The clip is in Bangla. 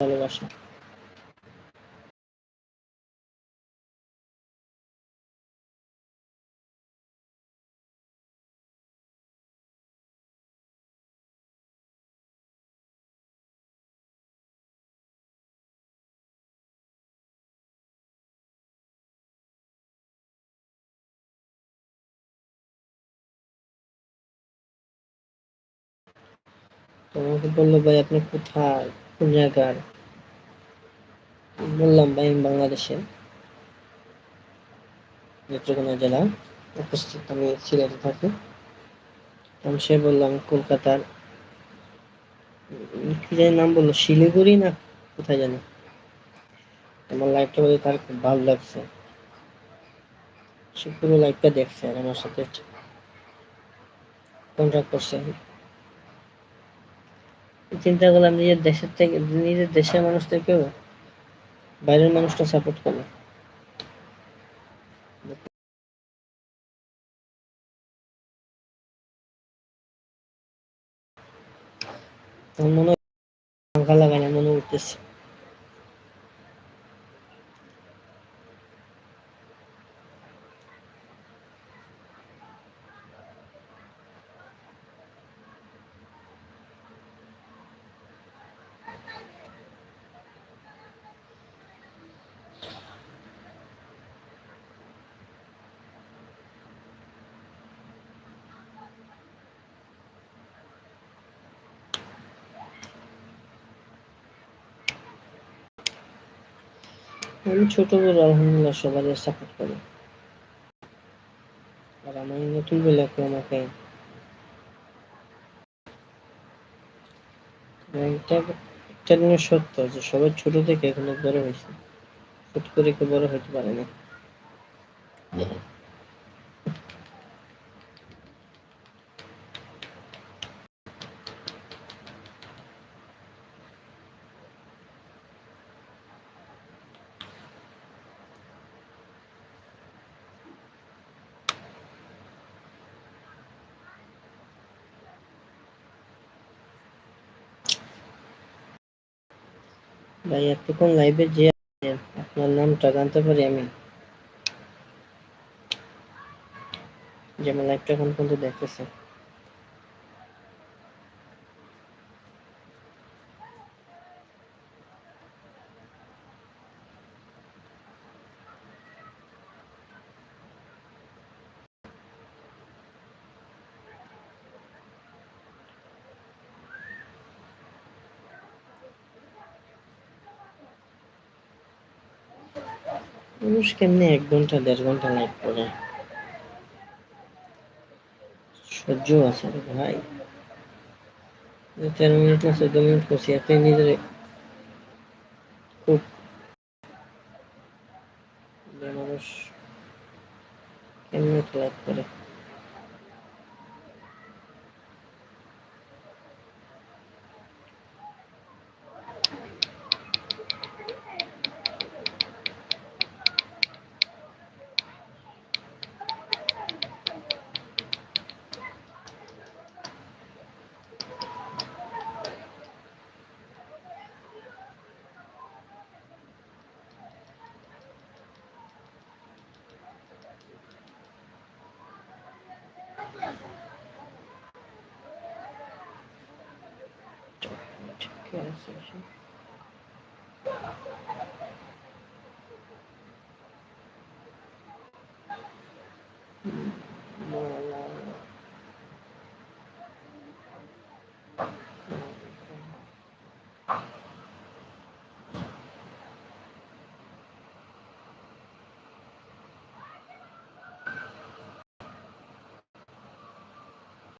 ভালোবাসা। তো আমাকে বলল ভাই আপনি কোথায়? কোন জায়গার বললাম ভাই বাংলাদেশে নেত্রকোনা জেলা উপস্থিত। আমি সিলেটে থাকি। আমি সে বললাম কলকাতার কি জানি নাম বলল, শিলিগুড়ি না কোথায় জানি। আমার লাইফটা বলে তার খুব ভালো লাগছে। সে পুরো লাইফটা দেখছে আর আমার সাথে কন্ট্যাক্ট করছে। চিন্তা করলাম নিজের দেশের থেকে, নিজের দেশের মানুষ থেকেও বাইরের মানুষটা সাপোর্ট করে মনে হয় লাগাই না, মনে উঠতেছে আমি ছোট বড় আলহামদুলিল্লাহ সবাই সাপোর্ট করি। আর আমার নতুন বলে কেউ আমাকে এটা একটা জিনিস সত্য যে সবাই ছোট থেকে এখনও বড় হয়েছে। ছোট করে কেউ বড় হতে পারে না। ভাই এতক্ষণ লাইভে যে আপনার নামটা জানতে পারি আমি। যেমন লাইভটা এখন পর্যন্ত দেখতেছে। মানুষ কেমনি এক ঘণ্টা, দেড় ঘণ্টা লাইভ করে? সহ্য আছে ভাই। তেরো মিনিট না চোদ্দ মিনিট করছি এতে নিজের খুব মানুষ কেমনি লাইভ করে? care session. Hmm. More.